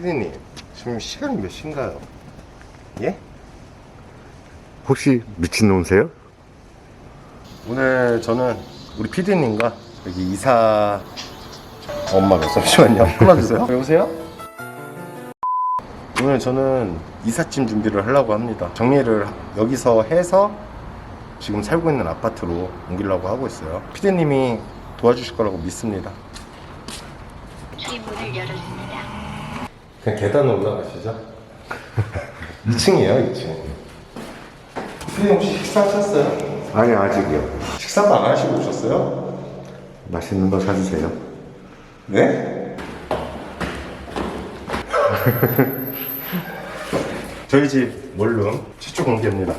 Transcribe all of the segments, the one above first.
피디님 지금 시간이 몇 시인가요? 예? 혹시 미친놈세요? 오늘 저는 우리 피디님과 여기 이사 엄마가 잠시만요 끊어주세요 여보세요? 오늘 저는 이삿짐 준비를 하려고 합니다 정리를 여기서 해서 지금 살고 있는 아파트로 옮기려고 하고 있어요 피디님이 도와주실 거라고 믿습니다 문을 열었습니다. 그냥 계단으로 올라가시죠 2층이에요 2층 피디님 혹시 식사하셨어요? 아니 아직이요. 식사도 안 하시고 오셨어요? 맛있는 거 사주세요. 네? 저희 집 원룸 최초 공개입니다.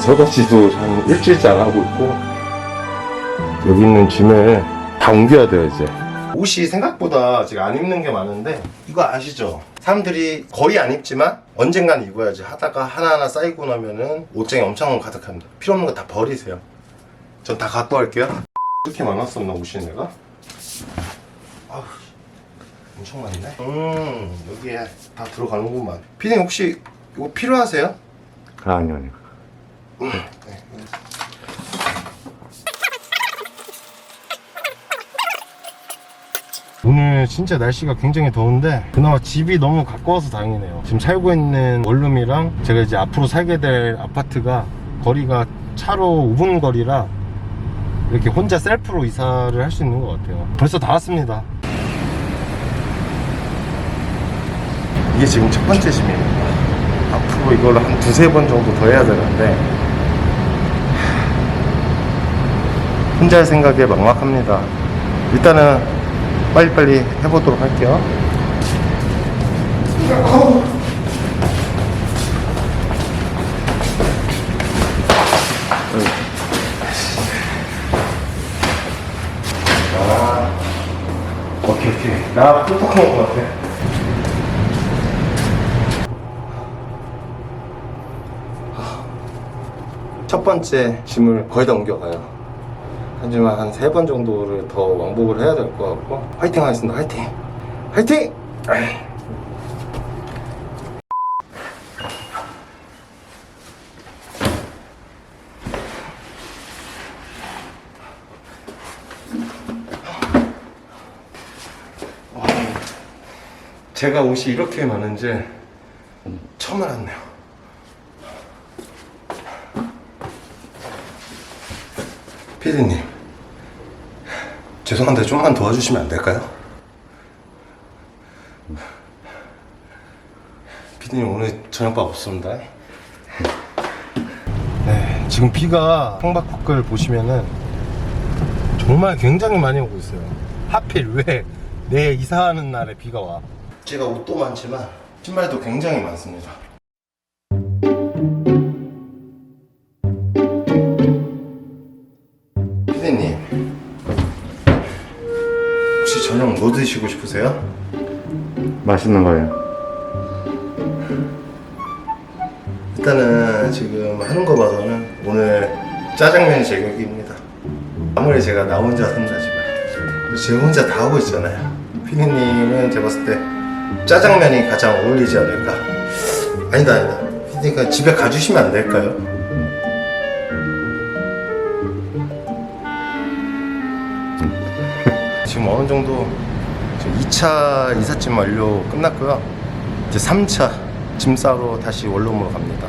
설거지도 한 일주일째 안 하고 있고 여기 있는 짐을 다 옮겨야 돼요 이제 옷이 생각보다 지금 안 입는 게 많은데 이거 아시죠? 사람들이 거의 안 입지만 언젠간 입어야지 하다가 하나하나 쌓이고 나면은 옷장이 엄청 가득합니다 필요 없는 거 다 버리세요 전 다 갖고 갈게요 이렇게 많았었나 옷이 내가? 아우 엄청 많네 음 여기에 다 들어가는구만 피디님 혹시 이거 필요하세요? 아, 아니요 아니요. 오늘 진짜 날씨가 굉장히 더운데 그나마 집이 너무 가까워서 다행이네요. 지금 살고 있는 원룸이랑 제가 이제 앞으로 살게 될 아파트가 거리가 차로 5분 거리라 이렇게 혼자 셀프로 이사를 할 수 있는 것 같아요. 벌써 다 왔습니다. 이게 지금 첫 번째 짐입니다 앞으로 이걸 한 두세 번 정도 더 해야 되는데 혼자 할 생각에 막막합니다. 일단은 빨리빨리 해보도록 할게요. 아, 오케이, 오케이. 나 뚝뚝한 것 같아. 첫 번째 짐을 거의 다 옮겨가요. 하지만 한 세 번 정도를 더 왕복을 해야 될 것 같고. 화이팅 하겠습니다. 화이팅! 화이팅! 제가 옷이 이렇게 많은지 처음 알았네요. 피디님 죄송한데 좀만 도와주시면 안 될까요? 피디님 오늘 저녁밥 없습니다. 네 지금 비가 창밖을 보시면은 정말 굉장히 많이 오고 있어요. 하필 왜 내 이사하는 날에 비가 와? 제가 옷도 많지만 신발도 굉장히 많습니다 뭐 드시고 싶으세요? 맛있는 거예요. 일단은 지금 하는 거 봐서는 오늘 짜장면이 제격입니다 아무리 제가 나 혼자 산다지만 제가 혼자 다 하고 있잖아요 피디님은 제가 봤을 때 짜장면이 가장 어울리지 않을까 아니다 아니다 피디가 집에 가주시면 안 될까요? 지금 어느 정도 2차 이삿짐 완료 끝났고요. 이제 3차 짐 싸러 다시 원룸으로 갑니다.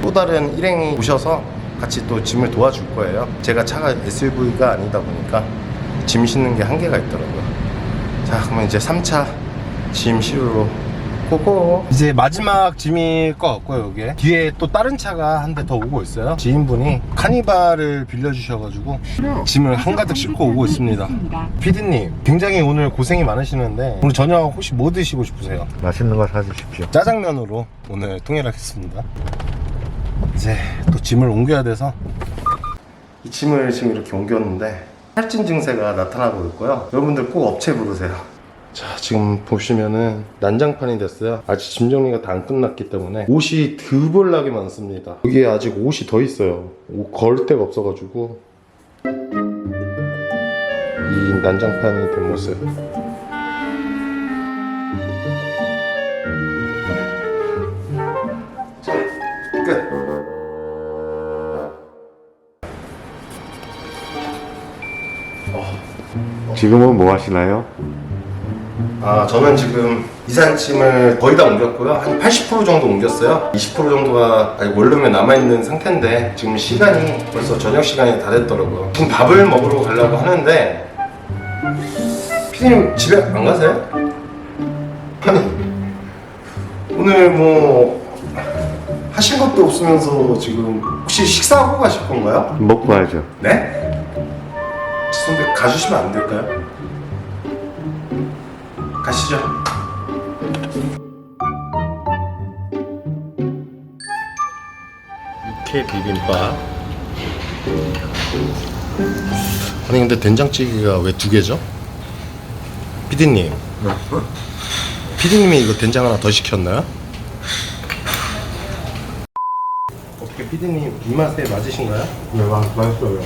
또 다른 일행이 오셔서 같이 또 짐을 도와줄 거예요. 제가 차가 SUV가 아니다 보니까 짐 싣는 게 한계가 있더라고요. 자, 그러면 이제 3차 짐 실으러 고고. 이제 마지막 짐일 것 같고요, 여기. 뒤에 또 다른 차가 한 대 더 오고 있어요. 지인분이 카니발을 빌려주셔가지고 짐을 한가득 싣고 오고 있습니다. 피디님, 굉장히 오늘 고생이 많으시는데 오늘 저녁 혹시 뭐 드시고 싶으세요? 맛있는 거 사주십시오. 짜장면으로 오늘 통일하겠습니다. 이제 또 짐을 옮겨야 돼서 이 짐을 지금 이렇게 옮겼는데 탈진 증세가 나타나고 있고요. 여러분들 꼭 업체 부르세요. 자, 지금 보시면은 난장판이 됐어요. 아직 짐 정리가 다 안 끝났기 때문에 옷이 드볼나게 많습니다. 여기에 아직 옷이 더 있어요. 옷 걸 데가 없어가지고 이 난장판이 된 모습. 자, 끝. 지금은 뭐 하시나요? 아, 저는 지금 이삿짐을 거의 다 옮겼고요. 한 80% 정도 옮겼어요. 20% 정도가 아직 원룸에 남아있는 상태인데 지금 시간이 벌써 저녁 시간이 다 됐더라고요. 지금 밥을 먹으러 가려고 하는데 피디님 집에 안 가세요? 아니 오늘 뭐 하신 것도 없으면서 지금 혹시 식사하고 가실 건가요? 먹고 하죠. 네? 죄송한데 가주시면 안 될까요? 가시죠. 육회 비빔밥. 아니 근데 된장찌개가 왜 두 개죠? 피디님. 피디님이 이거 된장 하나 더 시켰나요? 어떻게 피디님 입맛에 맞으신가요? 네, 맛있어요.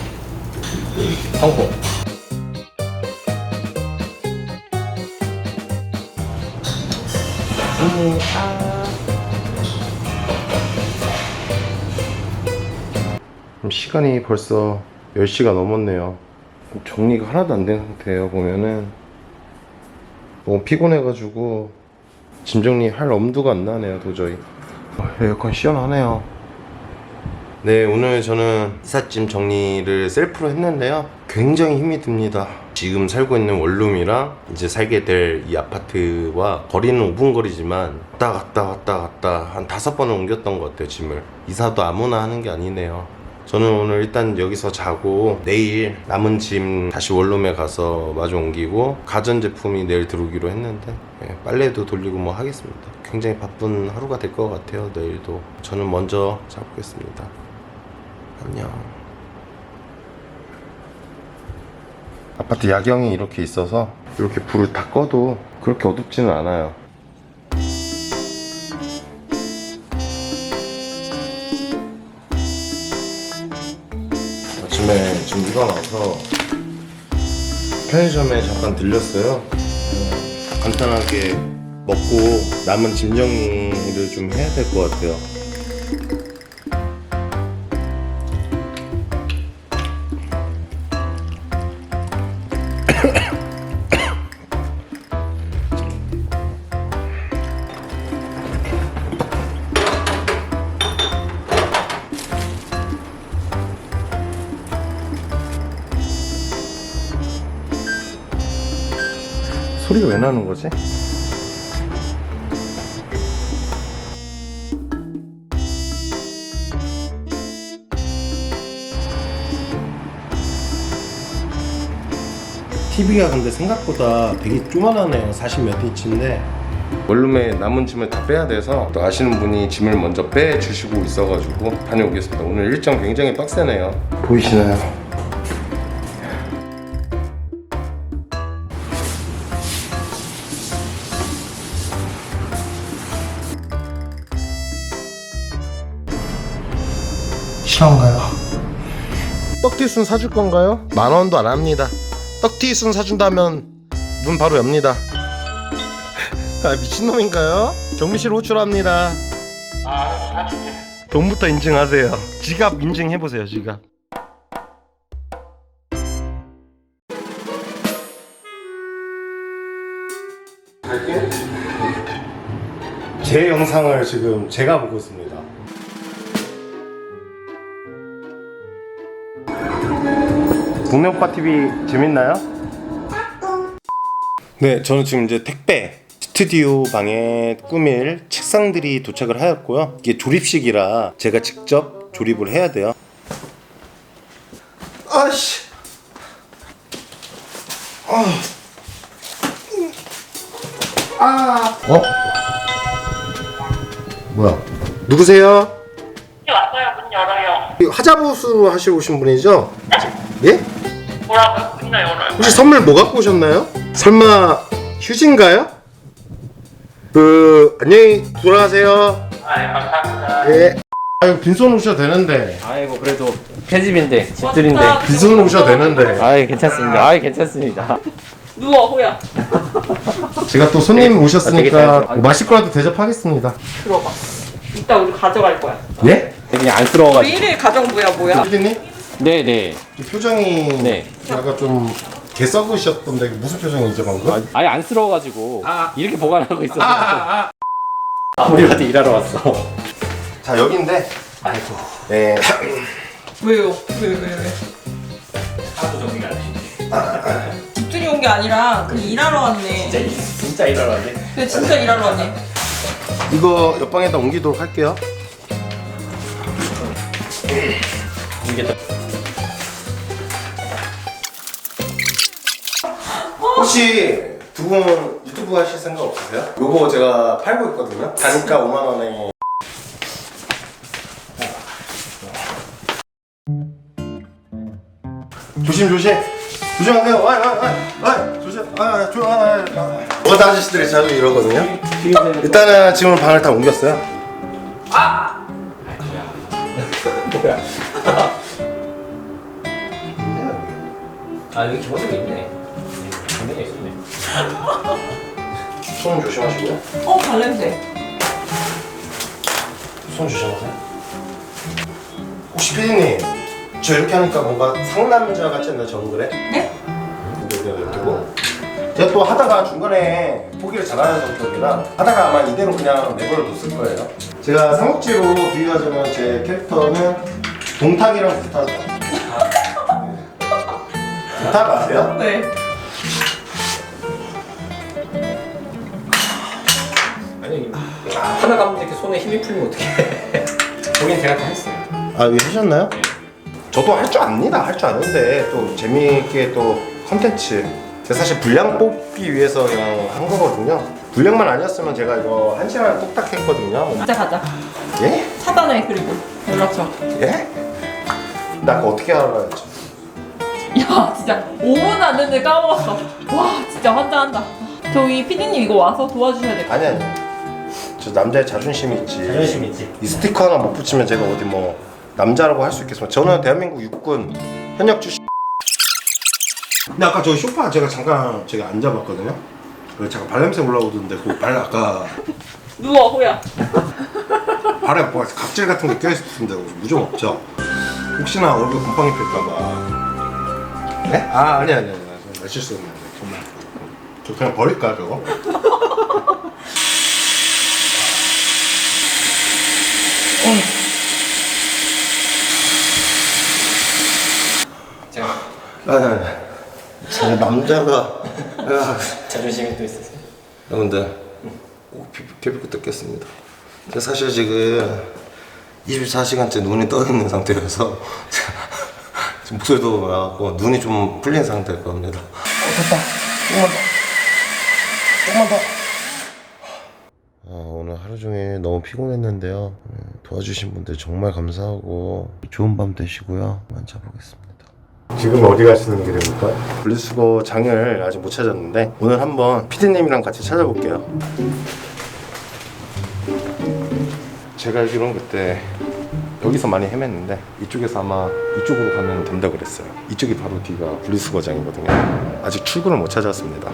성공. 시간이 벌써 10시가 넘었네요. 정리가 하나도 안 된 상태예요, 보면은. 너무 피곤해가지고 짐 정리할 엄두가 안 나네요, 도저히. 어, 에어컨 시원하네요. 네, 오늘 저는 이삿짐 정리를 셀프로 했는데요. 굉장히 힘이 듭니다. 지금 살고 있는 원룸이랑 이제 살게 될 이 아파트와 거리는 5분 거리지만 왔다 갔다 왔다 갔다 한 다섯 번을 옮겼던 것 같아요, 짐을. 이사도 아무나 하는 게 아니네요. 저는 오늘 일단 여기서 자고 내일 남은 짐 다시 원룸에 가서 마저 옮기고 가전제품이 내일 들어오기로 했는데 예, 빨래도 돌리고 뭐 하겠습니다. 굉장히 바쁜 하루가 될 것 같아요, 내일도. 저는 먼저 자보겠습니다. 안녕. 아파트 야경이 이렇게 있어서 이렇게 불을 다 꺼도 그렇게 어둡지는 않아요. 아침에 지금 일어나서 편의점에 잠깐 들렸어요. 어, 간단하게 먹고 남은 짐 정리를 좀 해야 될 것 같아요. 왜 나는 거지? TV가 근데 생각보다 되게 쪼만하네요. 40몇 인치인데 원룸에 남은 짐을 다 빼야 돼서 또 아시는 분이 짐을 먼저 빼주시고 있어가지고 다녀오겠습니다. 오늘 일정 굉장히 빡세네요. 보이시나요? 실화인가요? 떡튀순 사줄 건가요? 만 원도 안 합니다. 떡튀순 사준다면 문 바로 엽니다. 아 미친놈인가요? 경비실 호출합니다. 돈부터 인증하세요. 지갑 인증해 보세요, 지갑. 제 영상을 지금 제가 보고 있습니다. 동네 오빠 TV 재밌나요? 네, 저는 지금 이제 택배 스튜디오 방에 꾸밀 책상들이 도착을 하였고요. 이게 조립식이라 제가 직접 조립을 해야 돼요. 아씨. 아. 아. 어? 뭐야? 누구세요? 왔어요. 문 열어요. 화자보수 하시고 오신 분이죠? 예? 뭐라고요? 문 열어요. 혹시 선물 뭐 갖고 오셨나요? 설마 휴지인가요? 그 안녕히 돌아가세요. 아, 예, 감사합니다. 예. 아 이거 빈손 오셔도 되는데 아이고 그래도 폐집인데 집들인데 빈손 오셔도 되는데 아이 괜찮습니다 아이 괜찮습니다 누워 호야 제가 또 손님 아, 되게 오셨으니까 잘- 마실 거라도 대접하겠습니다 들어봐 이따 우리 가져갈 거야 예? 되게 안쓰러워가지고 일일 가정부야 뭐야 피디님? 네네 이 표정이 네. 약간 좀 개썩으셨던데 무슨 표정이죠 방금? 아예 안쓰러워가지고 이렇게 보관하고 있었어 아, 우리 어디 일하러 왔어 자 여기인데 아이고 네. 왜요? 왜 왜 왜? 하도 정리가 안 돼. 집들이 온 게 아니라 그냥 일하러 왔네 진짜, 일- 진짜 일하러 왔네 근데 진짜 일하러 왔네 이거 옆방에다 옮기도록 할게요 이게 또 혹시 두 분 유튜브 하실 생각 없으세요? 요거 제가 팔고 있거든요. 단가 5만 원에. 조심 조심. 조심하세요. 아이 아이 아이 아이. 조심. 아이 아이 아이 어다 아저씨들이 자주 이러거든요. 일단은 지금 방을 다 옮겼어요. 아! 여기 기본적으로 있네 분명히 있었네. 손 조심하시고요. 어 발냄새. 손 조심하세요. 혹시 피디님 저 이렇게 하니까 뭔가 상남자 같지 않나요 정글에? 네? 그리고. 제가 또 하다가 중간에 포기를 잘하는 성격이라 하다가 아마 이대로 그냥 내버려 뒀을 거예요. 제가 삼국지로 비유하자면 제 캐릭터는 동탁이랑 비슷하죠 동탁 아세요? 네 하나 가면 이렇게 손에 힘이 풀리면 어떡해 거긴 제가 다 했어요 아, 왜 하셨나요? 저도 할 줄 압니다. 할 줄 아는데 또 재미있게 또 컨텐츠. 제가 사실 분량 뽑기 위해서 그냥 한 거거든요. 분량만 아니었으면 제가 이거 한 시간 뚝딱 했거든요. 가자 가자 예? 차단해 그리고 연락처 예? 나 그거 어떻게 알아야지? 야 진짜 5분 안 됐는데 까먹었어 와 진짜 환장한다 저기 피디님 이거 와서 도와주셔야 될것 아니 아니. 저 남자의 자존심이 있지. 자존심 있지 이 스티커 하나 못 붙이면 제가 어디 뭐 남자라고 할 수 있겠습니까? 저는 대한민국 육군 현역 출신. 근데 아까 저 쇼파 제가 잠깐 제가 앉아봤거든요. 그 잠깐 발냄새 올라오던데 그 발 아까 누워 호야 발에 뭐 각질 같은 게 껴있었는데 무좀 없죠? 혹시나 얼굴 곰팡이 필까봐. 네? 아 아니 아니 아니 나 실수했는데 정말. 저 그냥 버릴까 저거? 제가 아니 아니. 제가 남자가. 아. 자존심이 또 있어서 여러분들 꼭 피- 피부과 뜯겠습니다. 제가 사실 지금 24시간째 눈이 떠 있는 상태여서 지금 목소리도 나고 눈이 좀 풀린 상태일 겁니다. 어 됐다. 조금만 더. 조금만 더. 아, 오늘 하루 종일 너무 피곤했는데요. 음, 도와주신 분들 정말 감사하고 좋은 밤 되시고요. 만져보겠습니다. 지금 어디 가시는 길입니까? 분리수거 장을 아직 못 찾았는데 오늘 한번 피디님이랑 같이 찾아볼게요. 제가 알기로는 그때 여기서 많이 헤맸는데 이쪽에서 아마 이쪽으로 가면 된다 그랬어요. 이쪽이 바로 뒤가 분리수거장이거든요. 아직 출구를 못 찾았습니다.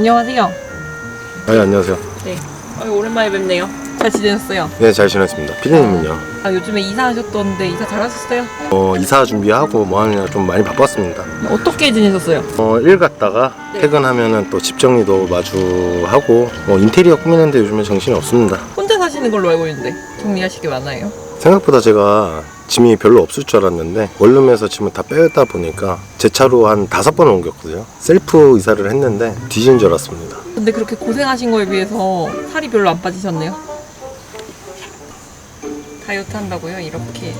안녕하세요 네 안녕하세요. 네 아유, 오랜만에 뵙네요 잘 지내셨어요? 네 잘 지냈습니다. 피디님은요? 아 요즘에 이사하셨던데 이사 잘하셨어요? 어 이사 준비하고 뭐 하느냐 좀 많이 바빴습니다. 어떻게 지내셨어요? 어, 일 갔다가 네. 퇴근하면은 또 집 정리도 마주 하고 뭐 인테리어 꾸미는데 요즘에 정신이 없습니다. 혼자 사시는 걸로 알고 있는데 정리하시기 많아요? 생각보다 제가 짐이 별로 없을 줄 알았는데 원룸에서 짐을 다 빼다 보니까 제 차로 한 다섯 번을 옮겼거든요. 셀프 이사를 했는데 뒤진 줄 알았습니다. 근데 그렇게 고생하신 거에 비해서 살이 별로 안 빠지셨네요? 다이어트 한다고요? 이렇게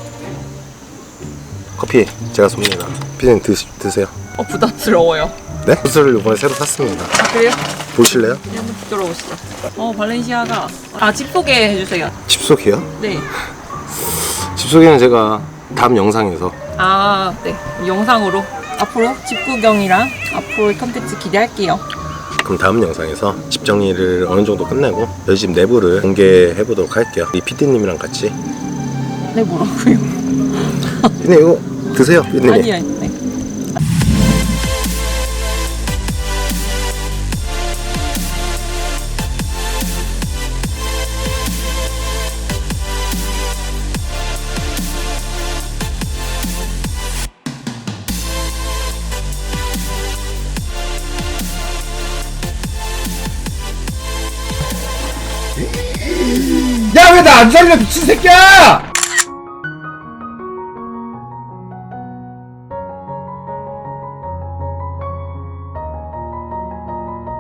커피 제가 쏩니다. 피디님 드, 드세요. 어 부담스러워요 네? 옷을 이번에 새로 샀습니다. 아 그래요? 보실래요? 네, 한번 들어보시죠 어 발렌시아가 아집 소개해주세요 집 소개요? 네 집 소개는 제가 다음 영상에서 아, 네. 영상으로 앞으로 집 구경이랑 앞으로의 컨텐츠 기대할게요. 그럼 다음 영상에서 집 정리를 어느 정도 끝내고 저희 집 내부를 공개해 보도록 할게요. 이 PD님이랑 같이. 네, 뭐라고요? 피디님 이거 드세요, 피디님. 아니요, 네. 안 살려 미친 새끼야!